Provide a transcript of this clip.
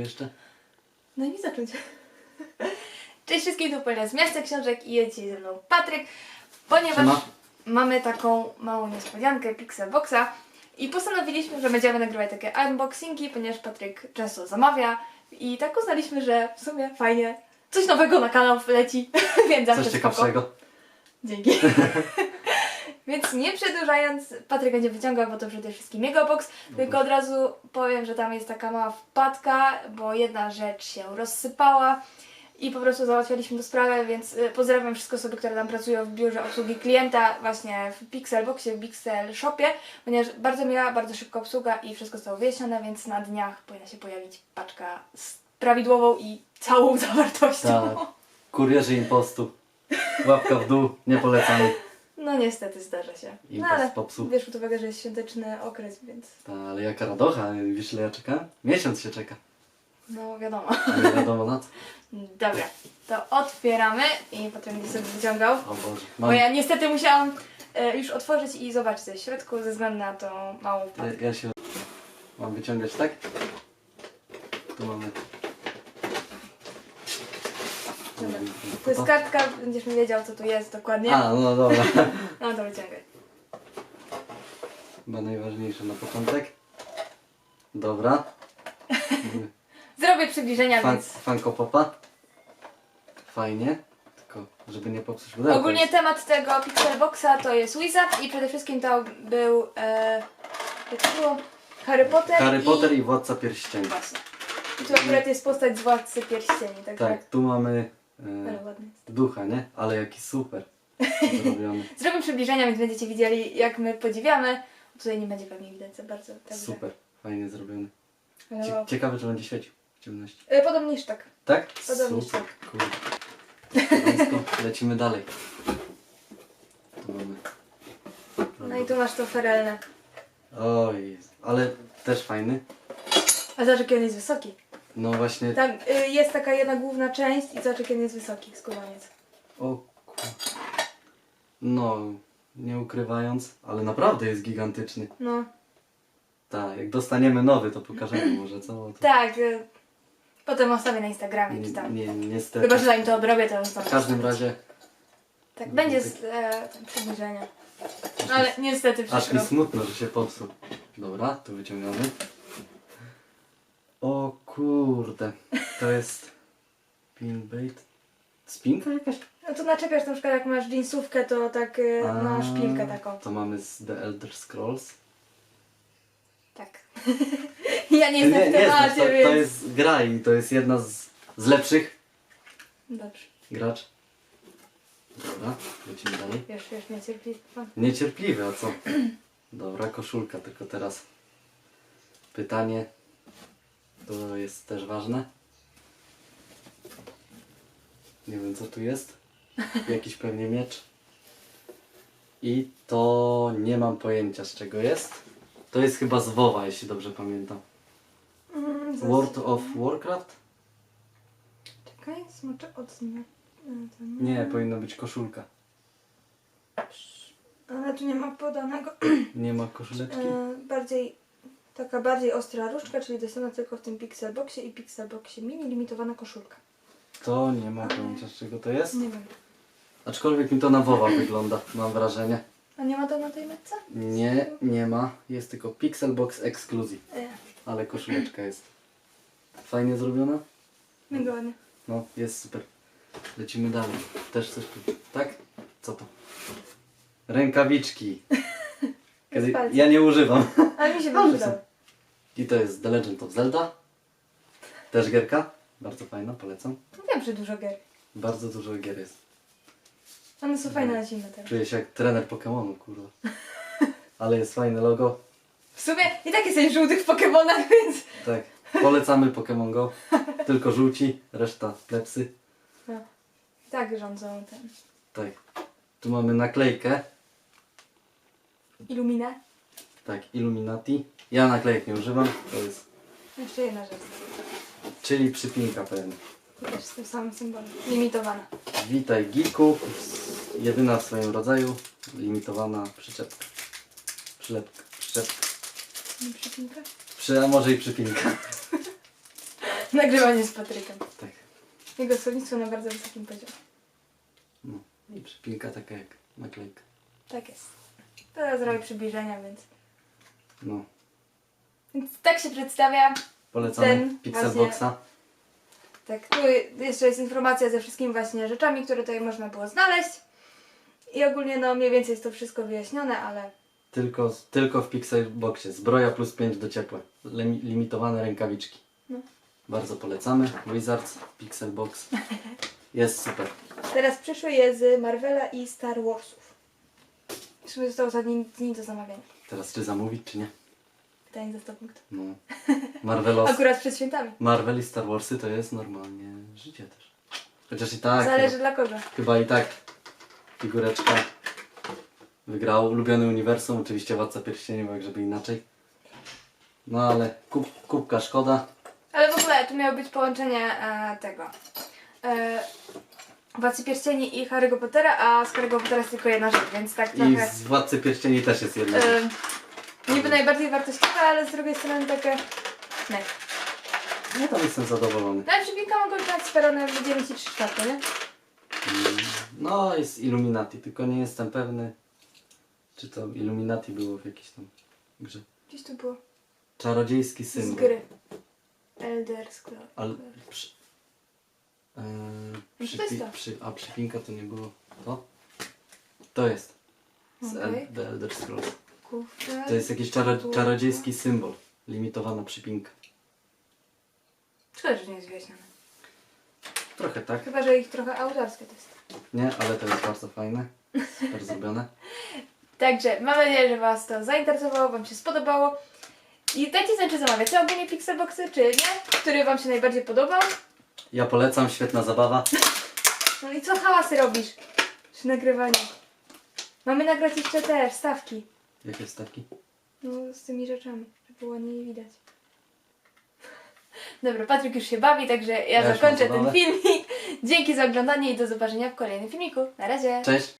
jeszcze? No i mi zacząć. Cześć wszystkim, tu Polia z Miasta Książek i dzisiaj ze mną Patryk, ponieważ Siema. mamy taką małą niespodziankę Pixelboxa i postanowiliśmy, że będziemy nagrywać takie unboxingi, ponieważ Patryk często zamawia i tak uznaliśmy, że w sumie fajnie, coś nowego na kanał leci, więc zawsze Coś spoko. ciekawszego. Dzięki. Więc nie przedłużając, Patryk będzie wyciągał, bo to przede wszystkim jego box. Tylko od razu powiem, że tam jest taka mała wpadka, bo jedna rzecz się rozsypała i po prostu załatwialiśmy tę sprawę, więc y, pozdrawiam wszystkie osoby, które tam pracują w biurze obsługi klienta, właśnie w Pixelboxie, w Pixel Shopie, ponieważ bardzo miła, bardzo szybka obsługa i wszystko zostało wyjaśnione, więc na dniach powinna się pojawić paczka z prawidłową i całą zawartością. Tak. Kurierzy impostu. Łapka w dół, nie polecamy. No niestety zdarza się. No Impost ale wiesz pod uwagę, że jest świąteczny okres, więc Ta, ale jaka radocha, wiesz ile ja czekałem? Miesiąc się czeka. no wiadomo. A nie wiadomo na co. Dobra, to otwieramy i potem będzie sobie wyciągał. O Boże. Bo Mam, ja niestety musiałam e, już otworzyć i zobaczyć ze środku ze względu na tą małą ja, wpadkę. ja się... Mam wyciągać, tak? Tu mamy... Dobra. To jest kartka, będziesz mi wiedział co tu jest dokładnie. A, no dobra. No to wyciągaj. Chyba najważniejsze na początek. Dobra. Zrobię przybliżenia, Fan, więc... fanko popa. Fajnie. Tylko, żeby nie popsuć pudełka. Ogólnie temat tego Pixelboxa to jest Wizard i przede wszystkim to był... E, jak to było? Harry Potter Harry i... Potter i Władca Pierścieni. Właśnie. I tu akurat jest postać z Władcy Pierścieni, także... Tak, tu mamy Ale e, ładny jest. ducha, nie? Ale jaki super zrobiony. Zrobię przybliżenia, więc będziecie widzieli jak my podziwiamy. Tutaj nie będzie pewnie widać za bardzo. Także. Super, fajnie zrobiony. Ale Cie- wow. ciekawe, czy będzie świecił w ciemności. E, Podobnie niż tak. Tak? Podobnie super, tak. kurde. Elegancko. Lecimy dalej. Tu mamy. No i tu masz to ferelne. Oj, ale też fajny. A zobacz jaki on jest wysoki. No właśnie. Tam y, jest taka jedna główna część i zobacz jaki on jest wysoki, skubaniec. O kur... No, nie ukrywając, ale naprawdę jest gigantyczny. No. Tak, jak dostaniemy nowy, to pokażemy może, co? Bo To... Tak. Y, potem ostawię na Instagramie czy Nie, tam. nie, niestety. Chyba, że zanim to obrobię, to W każdym razie, Tak, będzie z, e, tam przybliżenie. Ale niestety aż przykro. mi smutno, że się popsuł. Dobra, tu wyciągamy. O kurde, to jest pinbait. Spinka jakaś? No to naczepiasz na przykład jak masz jeansówkę, to tak y, na A, szpilkę taką. To mamy z The Elder Scrolls. Tak. ja nie jestem w znasz, temacie, to, więc... to jest gra i to jest jedna z, z lepszych Dobrze. gracz. Dobra, lecimy dalej. Wiesz, wiesz, niecierpliwie. Niecierpliwy, a co? Dobra, koszulka, tylko teraz pytanie, to jest też ważne. Nie wiem co tu jest. Jakiś pewnie miecz. I to nie mam pojęcia z czego jest. To jest chyba z WoWa, jeśli dobrze pamiętam. Mm, zaraz- World of Warcraft? Czekaj, smoczek odznie. Nie, powinna być koszulka. Ale tu nie ma podanego. Nie ma koszuleczki? E, bardziej, taka bardziej ostra różdżka, czyli dostępna tylko w tym Pixelboxie i Pixelboxie mini limitowana koszulka. To nie ma pojęcia z czego to jest. Nie wiem. Aczkolwiek mi to na WoWa wygląda, mam wrażenie. A nie ma to na tej metce? Nie, nie ma. Jest tylko Pixelbox Exclusive, E, ale koszuleczka jest. Fajnie zrobiona? mega ładnie. No, jest super. Lecimy dalej. Też coś tu. Tak? Co to? Rękawiczki. Kiedy palcem. ja nie używam. Ale mi się są. I to jest The Legend of Zelda. Też gierka. Bardzo fajna, polecam. Wiem, że dużo gier. Bardzo dużo gier jest. One są fajne na zimę teraz. Czuję się jak trener Pokémonu, kurwa. Ale jest fajne logo. W sumie i tak jesteś w żółtych Pokemonach, więc... Tak. Polecamy Pokémon Go. Tylko żółci, reszta plepsy. No. I tak rządzą ten... Tak. Tu mamy naklejkę. Illuminę. Tak, Illuminati. Ja naklejek nie używam. To jest. Jeszcze jedna rzecz. Czyli przypinka pewnie. Też z tym samym symbolem. Limitowana. Witaj Geeku. Jedyna w swoim rodzaju. Limitowana przyczepka. Przylepka. Przyczepka. Nie przypinka? Przy, a może i przypinka. Nagrywanie z Patrykiem. Tak. Jego słownictwo na bardzo wysokim poziomie. No. I przypinka taka jak naklejka. Tak jest. Teraz zrobię przybliżenia, więc... No. Więc tak się przedstawia. Polecamy Ten Pixelboxa. Tak, tu jeszcze jest informacja ze wszystkimi właśnie rzeczami, które tutaj można było znaleźć. I ogólnie no mniej więcej jest to wszystko wyjaśnione, ale Tylko, tylko w Pixelboxie. Zbroja plus 5 do ciepła. Limi- limitowane rękawiczki. No. Bardzo polecamy. Wizards, Pixelbox. Jest super. teraz przyszły je z Marvela i Star Warsów. Sumie zostało ostatni dni do zamawiania. Teraz czy zamówić, czy nie? Pytanie za 100 punktów. No. Marvelos, Akurat przed świętami. Marvel i Star Warsy to jest normalnie życie też. Chociaż i tak. Zależy dla kogo. chyba i tak figureczka wygrał. Ulubiony uniwersum, oczywiście Władca Pierścieni, bo jak żeby inaczej. No ale kup, kubka szkoda. Ale w ogóle tu miało być połączenie e, tego. E, Władcy Pierścieni i Harry'ego Pottera, a z Harry'ego Pottera jest tylko jedna rzecz, więc tak I trochę... z Władcy Pierścieni też jest jedna. rzecz. E, niby najbardziej wartościowe, ale z drugiej strony takie... Nie. Ja tam jestem zadowolony. No ale przypinka mogą być sferone w 9 i 3 czwarte, nie? Mm, No, jest Illuminati, tylko nie jestem pewny, czy to Illuminati było w jakiejś tam grze. Gdzieś tu było. Czarodziejski Z symbol. gry. Elder Scrolls. Ale przy, e, to jest przypi, to. przy, a przypinka to nie było to? To jest. Z El, Okej. The Elder Scrolls. Kufel. To jest jakiś czaro, czarodziejski symbol. Limitowana przypinka. Szkoda, że nie jest wyjaśnione. Trochę tak. Chyba, że ich trochę autorskie to jest. Nie, ale to jest bardzo fajne. Super zrobione. Także mam nadzieję, że Was to zainteresowało, Wam się spodobało. I dajcie znać, czy zamawiacie ogólnie Pixelboxy, czy nie. Który Wam się najbardziej podobał. Ja polecam, świetna zabawa. No i co hałasy robisz przy nagrywaniu? Mamy nagrać jeszcze te wstawki. Jakie stawki? No, z tymi rzeczami, żeby było nie widać. Dobra, Patryk już się bawi, także ja, Ja już zakończę ten zabawę. filmik. Dzięki za oglądanie i do zobaczenia w kolejnym filmiku. Na razie! Cześć!